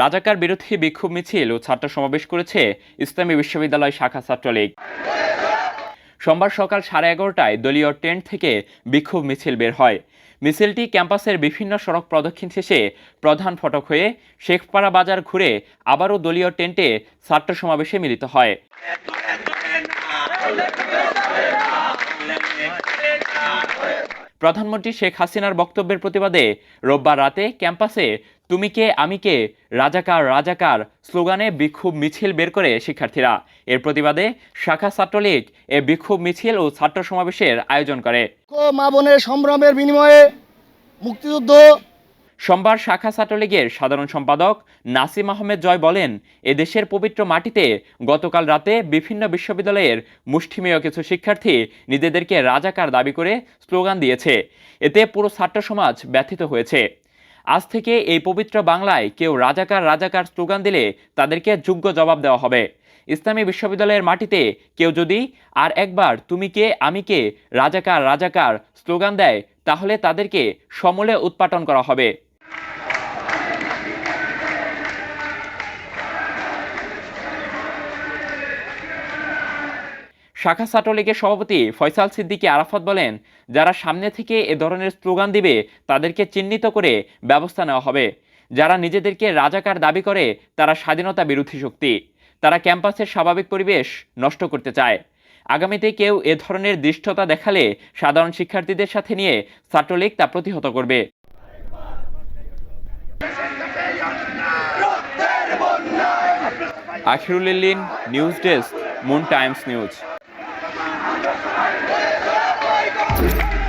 রাজাকার বিরোধী বিক্ষোভ মিছিল ও ছাত্র সমাবেশ করেছে ইসলামী বিশ্ববিদ্যালয় শাখা ছাত্রলীগ। সোমবার সকাল সাড়ে এগারোটায় দলীয় টেন্ট থেকে বিক্ষোভ মিছিল বের হয়। মিছিলটি ক্যাম্পাসের বিভিন্ন সড়ক প্রদক্ষিণ শেষে প্রধান ফটক হয়ে শেখপাড়া বাজার ঘুরে আবারও দলীয় টেন্টে ছাত্র সমাবেশে মিলিত হয়। প্রধানমন্ত্রী শেখ হাসিনার বক্তব্যের প্রতিবাদে রোববার রাতে ক্যাম্পাসে তুমি কে, আমি কে, রাজাকার রাজাকার স্লোগানে বিক্ষোভ মিছিল বের করে শিক্ষার্থীরা। এর প্রতিবাদে শাখা ছাত্রলীগ এ বিক্ষোভ মিছিল ও ছাত্র সমাবেশের আয়োজন করে। মা বোনের সংগ্রামের বিনিময়ে মুক্তিযুদ্ধ সোমবার শাখা ছাত্রলীগের সাধারণ সম্পাদক নাসিম আহমেদ জয় বলেন, এদেশের পবিত্র মাটিতে গতকাল রাতে বিভিন্ন বিশ্ববিদ্যালয়ের মুষ্টিমেয় কিছু শিক্ষার্থী নিজেদেরকে রাজাকার দাবি করে স্লোগান দিয়েছে। এতে পুরো ছাত্র সমাজ ব্যথিত হয়েছে। আজ থেকে এই পবিত্র বাংলায় কেউ রাজাকার রাজাকার স্লোগান দিলে তাদেরকে যোগ্য জবাব দেওয়া হবে। ইসলামী বিশ্ববিদ্যালয়ের মাটিতে কেউ যদি, আর একবার তুমি কে, আমি কে, রাজাকার রাজাকার স্লোগান দেয়, তাহলে তাদেরকে সমূলে উৎপাটন করা হবে। শাখা ছাত্রলীগের সভাপতি ফয়সাল সিদ্দিকী আরাফাত বলেন, যারা সামনে থেকে এ ধরনের স্লোগান দিবে, তাদেরকে চিহ্নিত করে ব্যবস্থা নেওয়া হবে। যারা নিজেদেরকে রাজাকার দাবি করে, তারা স্বাধীনতা বিরোধী শক্তি। তারা ক্যাম্পাসের স্বাভাবিক পরিবেশ নষ্ট করতে চায়। আগামীতে কেউ এ ধরনের দৃষ্টতা দেখালে সাধারণ শিক্ষার্থীদের সাথে নিয়ে ছাত্রলীগ তা প্রতিহত করবে। Akhirul news desk, moon times news. Thank you.